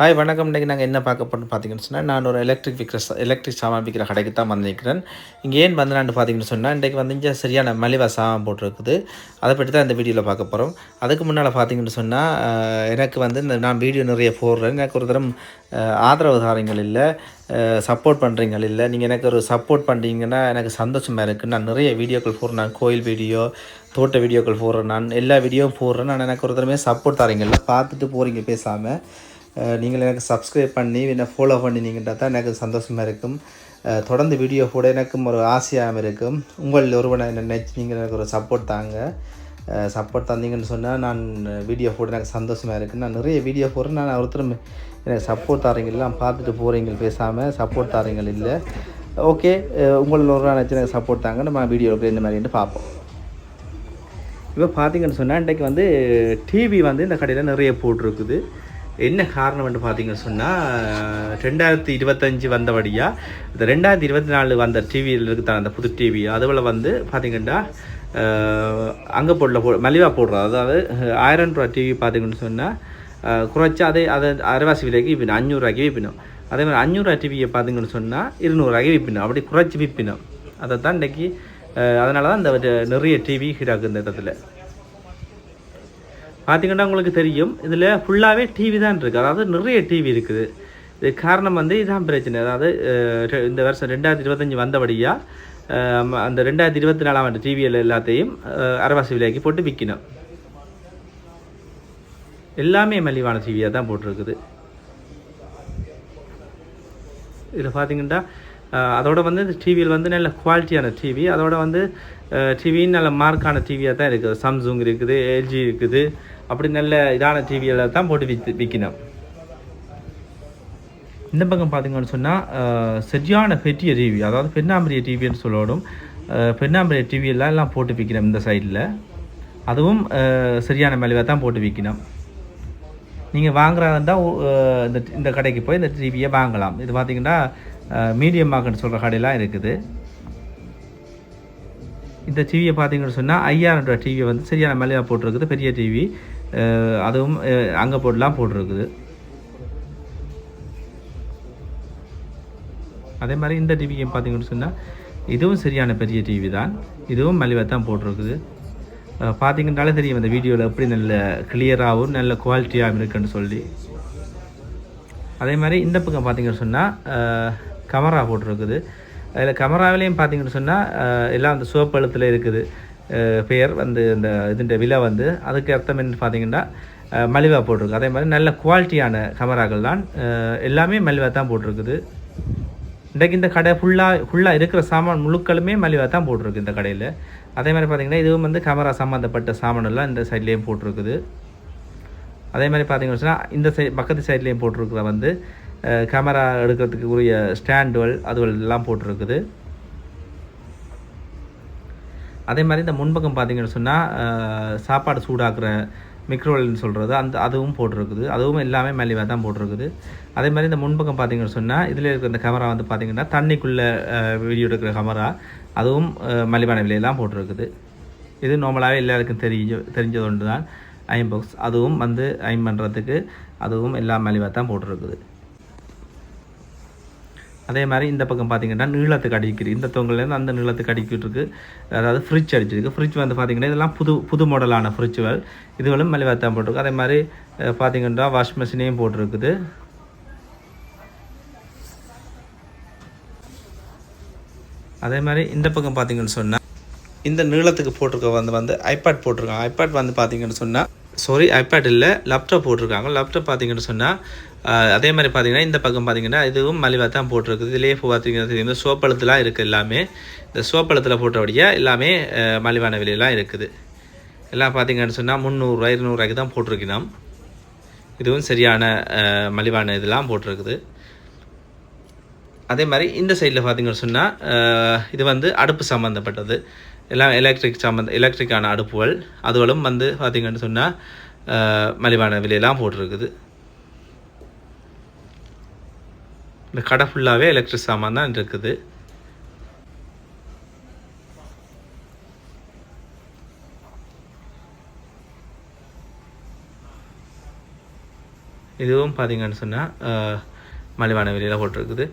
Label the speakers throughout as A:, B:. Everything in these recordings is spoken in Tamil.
A: ஹாய் வணக்கம். இன்றைக்கி நாங்கள் என்ன பார்க்க போகிறோம்னு பார்த்தீங்கன்னு சொன்னால் நான் ஒரு எலக்ட்ரிக் விற்கிற எலக்ட்ரிக் சாமான் விற்கிற கடைக்கு தான் வந்திருக்கிறேன். இங்கே ஏன் வந்தேன்னு பார்த்தீங்கன்னு சொன்னால் இன்றைக்கு வந்து இங்கே சரியான மலிவா சாமான் போட்டிருக்குது. அதை பற்றி தான் இந்த வீடியோவில் பார்க்க போகிறோம் அதுக்கு முன்னால் பார்த்தீங்கன்னு சொன்னால் எனக்கு வந்து இந்த நான் வீடியோ நிறைய போடுறேன். எனக்கு ஒரு தரம் ஆதரவு தாரங்கள் இல்லை சப்போர்ட் பண்ணுறீங்கள் இல்லை. நீங்கள் எனக்கு ஒரு சப்போர்ட் பண்ணுறீங்கன்னா எனக்கு சந்தோஷமாக இருக்குது நான் நிறைய வீடியோக்கள் போடுறேன். நான் கோயில் வீடியோ தோட்ட வீடியோக்கள் போடுறேன். நான் எல்லா வீடியோவும் போடுறேன். நான் எனக்கு ஒரு தடவை சப்போர்ட் தரீங்கல்ல பார்த்துட்டு போகிறீங்க பேசாமல் நீங்கள் எனக்கு சப்ஸ்கிரைப் பண்ணி என்ன ஃபாலோ பண்ணினீங்கன்னா தான் எனக்கு சந்தோஷமாக இருக்கும். தொடர்ந்து வீடியோ கூட எனக்கும் ஒரு ஆசையாகவும் இருக்கும். உங்கள் ஒருவனை நினைச்சு நீங்கள் எனக்கு ஒரு சப்போர்ட் தாங்க. சப்போர்ட் தந்தீங்கன்னு சொன்னால் நான் வீடியோ போட எனக்கு சந்தோஷமாக இருக்குது நான் நிறைய வீடியோ போடுறேன். நான் ஒருத்தரும் எனக்கு சப்போர்ட் தாரீங்க பார்த்துட்டு போகிறீங்க பேசாமல் சப்போர்ட் தாரீங்க இல்லை. ஓகே உங்களில் ஒரு நினச்சி எனக்கு சப்போர்ட் தாங்க. நம்ம வீடியோவுக்கு இந்த மாதிரின்னு பார்ப்போம். இப்போ பார்த்தீங்கன்னு சொன்னால் இன்றைக்கு வந்து டிவி வந்து இந்த கடையில் நிறைய போட்டிருக்குது. என்ன காரணம்னு பார்த்தீங்கன்னு சொன்னால் ரெண்டாயிரத்தி இருபத்தஞ்சி வந்தபடியாக இந்த ரெண்டாயிரத்தி இருபத்தி நாலு வந்த டிவியில் இருக்குதான் அந்த புது டிவி அதுபோல் வந்து பார்த்தீங்கன்னா அங்கே போடல போ மலிவாக போடுறோம் அதாவது ஆயிரம் ரூபா டிவி பார்த்தீங்கன்னு சொன்னால் குறைச்சி அதே அதை அரைவாசி விலைக்கு விற்பினோம் அஞ்சூறுரூவாய்க்கு விற்பினோம் அதே மாதிரி அஞ்சூறுரூவா டிவியை பார்த்தீங்கன்னு சொன்னால் இருநூறுவாய்க்கு விற்பினோம் அப்படி குறைச்சி விற்பினோம் அதை தான் இன்றைக்கி அதனால தான் இந்த நிறைய டிவி ஹீராக்கு இந்த இடத்துல. பார்த்தீங்கன்னா உங்களுக்கு தெரியும். இதில் ஃபுல்லாகவே டிவி தான் இருக்குது அதாவது நிறைய டிவி இருக்குது. இது காரணம் வந்து இதுதான் பிரச்சனை. அதாவது இந்த வருஷம் ரெண்டாயிரத்தி இருபத்தஞ்சி வந்தபடியாக அந்த ரெண்டாயிரத்தி இருபத்தி நாலாம் ஆண்டு டிவியில் எல்லாத்தையும் அரவாசி விலைக்கு போட்டு விற்கணும் எல்லாமே மலிவான டிவியாக தான் போட்டிருக்குது. இதில் பார்த்தீங்கன்னா அதோட வந்து இந்த டிவியில் வந்து நல்ல குவாலிட்டியான டிவி அதோட வந்து டிவின்னு நல்ல மார்க்கான டிவியாக தான் இருக்குது. சாம்சுங் இருக்குது எல்ஜி இருக்குது. அப்படி நல்ல இதான டிவியில் தான் போட்டு விற்று விற்கணும் இந்த பக்கம் பார்த்தீங்கன்னு சொன்னால் சரியான பெரிய டிவி அதாவது பெண்ணாம்பரிய டிவின்னு சொல்லணும். பெண்ணாம்பரிய டிவியெல்லாம் எல்லாம் போட்டு விற்கணும் இந்த சைடில் அதுவும் சரியான மலிவாக தான் போட்டு விற்கணும் நீங்கள் வாங்குறதா இருந்தால் இந்த இந்த கடைக்கு போய் இந்த டிவியை வாங்கலாம். இது பார்த்தீங்கன்னா மீடியம் மார்க்கெட் சொல்கிற கடையெல்லாம் இருக்குது. இந்த டிவியை பார்த்தீங்கன்னு சொன்னால் ஐயாயிரம் ரூபா டிவியை வந்து சரியான மலையாக போட்டிருக்குது. பெரிய டிவி அதுவும் அங்கே போட்டுலாம் போட்டிருக்குது. அதே மாதிரி இந்த டிவியும் பார்த்தீங்கன்னு சொன்னால் இதுவும் சரியான பெரிய டிவி தான். இதுவும் மலிவாக தான் போட்டிருக்குது. பார்த்தீங்கன்னாலே தெரியும் இந்த வீடியோவில் எப்படி நல்ல கிளியராகவும் நல்ல குவாலிட்டியாகவும் இருக்குன்னு சொல்லி. அதே மாதிரி இந்த பக்கம் பார்த்தீங்கன்னு சொன்னால் கமரா போட்டிருக்குது. அதில் கமராவிலையும் பார்த்தீங்கன்னு சொன்னால் எல்லாம் அந்த சிவப்பழுத்தில் இருக்குது. பெயர் வந்து இந்த இதுன்ற விலை வந்து அதுக்கு அர்த்தம் என்ன பார்த்தீங்கன்னா மலிவாக மலிவா போட்டிருக்கு. அதே மாதிரி நல்ல குவாலிட்டியான கமராக்கள் தான். எல்லாமே மலிவாக தான் போட்டிருக்குது. இன்றைக்கு இந்த கடை ஃபுல்லாக ஃபுல்லாக இருக்கிற சாமான் முழுக்களுமே மலிவாக தான் போட்டிருக்கு இந்த கடையில். அதே மாதிரி பார்த்தீங்கன்னா இதுவும் வந்து கேமரா சம்மந்தப்பட்ட சாமான் எல்லாம் இந்த சைட்லேயும் போட்டிருக்குது. அதே மாதிரி பார்த்தீங்கன்னு சொன்னால் இந்த சைட் பக்கத்து சைட்லேயும் போட்டிருக்கிற வந்து கேமரா எடுக்கிறதுக்கு உரிய ஸ்டாண்டுகள் அதுகள் எல்லாம் போட்டிருக்குது. அதே மாதிரி இந்த முன்பக்கம் பார்த்தீங்கன்னு சொன்னால் சாப்பாடு சூடாக்குற மிக்ரோவல்னு சொல்கிறது அந்த அதுவும் போட்டிருக்குது. அதுவும் எல்லாமே மலிவாக தான் போட்டிருக்குது. அதே மாதிரி இந்த முன்பக்கம் பார்த்தீங்கன்னு சொன்னால் இதில் இருக்கிற இந்த கேமரா வந்து பார்த்தீங்கன்னா தண்ணிக்குள்ளே வீடியோ எடுக்கிற கேமரா அதுவும் மலிவான விலையெல்லாம் போட்டிருக்குது. இது நார்மலாகவே எல்லாருக்கும் தெரிஞ்ச தெரிஞ்சது ஒன்று தான் ஐம் பாக்ஸ் அதுவும் வந்து ஐம் பண்ணுறதுக்கு அதுவும் எல்லாம் மலிவாக தான் போட்டிருக்குது. அதே மாதிரி இந்த பக்கம் பார்த்தீங்கன்னா நீளத்துக்கு அடிக்கிறது இந்த தொங்கல்லேருந்து அந்த நீளத்துக்கு அடிக்கிட்டு அதாவது ஃப்ரிட்ஜ் அடிச்சிருக்கு. ஃப்ரிட்ஜ் வந்து பார்த்தீங்கன்னா இதெல்லாம் புது புது மாடலான ஃப்ரிட்ஜுகள் இதுகளும் மலிவாத்தான் போட்டிருக்கு. அதே மாதிரி பார்த்திங்கன்னா பார்த்தீங்கன்னா வாஷ் மிஷினையும் போட்டிருக்குது. அதே மாதிரி இந்த பக்கம் பார்த்தீங்கன்னு சொன்னால் இந்த நீளத்துக்கு போட்டிருக்க வந்து வந்து ஐபேட் போட்டிருக்காங்க. ஐபேட் வந்து பார்த்தீங்கன்னு சொன்னால் சாரி ஐபேட் இல்லை லேப்டாப் போட்டிருக்காங்க. லேப்டாப் பார்த்தீங்கன்னு சொன்னால் அதே மாதிரி பார்த்தீங்கன்னா இந்த பக்கம் பார்த்தீங்கன்னா இதுவும் மலிவாக தான் போட்டிருக்குது. இதுலேயே பார்த்தீங்கன்னா இந்த சோப்பழத்துலாம் இருக்குது எல்லாமே. இந்த சோப்பழத்தில் போட்டபடியாக எல்லாமே மலிவான விலையெல்லாம் இருக்குது. எல்லாம் பார்த்தீங்கன்னு சொன்னால் முந்நூறுரூவா இருநூறுவாய்க்கு தான் போட்டிருக்கணும். இதுவும் சரியான மலிவான இதெல்லாம் போட்டிருக்குது. அதே மாதிரி இந்த சைடில் பார்த்தீங்கன்னு சொன்னால் இது வந்து அடுப்பு சம்மந்தப்பட்டது எல்லாம் எலக்ட்ரிக் சம்மந்த எலக்ட்ரிக்கான அடுப்புகள் அதுகளும் வந்து பார்த்தீங்கன்னு சொன்னால் மலிவான விலையெல்லாம் போட்டிருக்குது. இந்த கடை ஃபுல்லாகவே எலக்ட்ரிக் சாமான் தான் இருக்குது. இதுவும் பார்த்தீங்கன்னு சொன்னால் மலிவான விலையில் போட்டிருக்குது.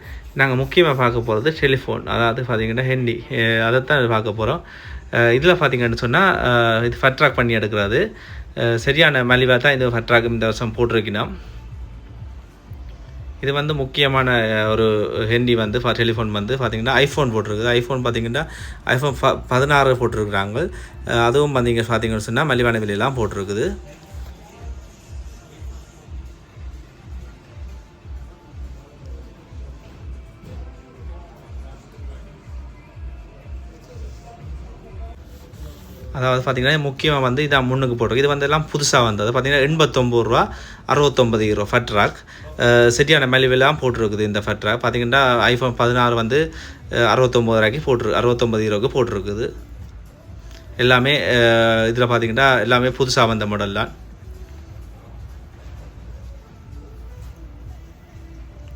A: நாங்கள் முக்கியமாக பார்க்க போகிறது டெலிஃபோன் அதாவது பார்த்தீங்கன்னா ஹெண்டி அதைத்தான் பார்க்க போகிறோம் இதில் பார்த்தீங்கன்னு சொன்னால் இது ஃபட்ராக் பண்ணி எடுக்கிறது. சரியான மலிவாக தான் இந்த ஃபட்ராக் இந்த வருஷம் போட்டிருக்கணும். இது வந்து முக்கியமான ஒரு ஹெண்டி வந்து டெலிஃபோன் வந்து பார்த்திங்கன்னா ஐஃபோன் போட்டிருக்குது. ஐஃபோன் பார்த்தீங்கன்னா ஐஃபோன் ப பதினாறு போட்டிருக்கிறாங்க. அதுவும் பார்த்தீங்க பார்த்தீங்கன்னு சொன்னால் மலிவான விலையெல்லாம் போட்டிருக்குது. அதாவது பார்த்தீங்கன்னா முக்கியமாக வந்து இதான் முன்னுக்கு போட்டிருக்கு. இது வந்து எல்லாம் புதுசாக வந்தது. பார்த்தீங்கன்னா எண்பத்தொம்பது ரூபா அறுபத்தொம்பது யூரோ ஃபட்ராக் சரியான மலிவெல்லாம் போட்டிருக்குது இந்த ஃபட்ராக் பார்த்தீங்கன்னா ஐஃபோன் பதினாறு வந்து அறுபத்தொம்பது ரூபாய்க்கு போட்டிரு அறுபத்தொம்பது யூரோக்கு போட்டிருக்குது. எல்லாமே இதில் பார்த்தீங்கன்னா எல்லாமே புதுசாக வந்த மாடல் தான்.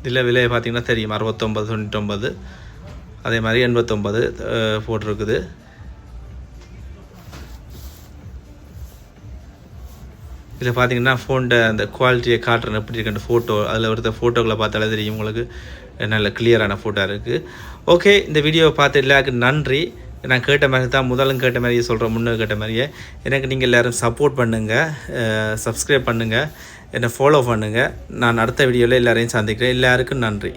A: இதில் விலை பார்த்தீங்கன்னா தெரியும். அறுபத்தொம்பது தொண்ணூற்றொம்பது அதே மாதிரி எண்பத்தொம்பது போட்டிருக்குது. இதில் பார்த்தீங்கன்னா ஃபோன்ட அந்த குவாலிட்டியை காட்டுறேன். எப்படி இருக்குன்ற ஃபோட்டோ அதில் ஒருத்த ஃபோட்டோக்களை பார்த்தாலே தெரியும் உங்களுக்கு. நல்ல கிளியரான ஃபோட்டோ இருக்குது ஓகே இந்த வீடியோவை பார்த்து எல்லாருக்கும் நன்றி. நான் கேட்ட மாதிரி தான் முதலும் கேட்ட மாதிரியே சொல்கிறேன் முன்னே கேட்ட மாதிரியே. எனக்கு நீங்கள் எல்லோரும் சப்போர்ட் பண்ணுங்கள் சப்ஸ்கிரைப் பண்ணுங்கள் என்னை ஃபாலோ பண்ணுங்கள் நான் அடுத்த வீடியோவில் எல்லோரையும் சந்திக்கிறேன். எல்லாருக்கும் நன்றி.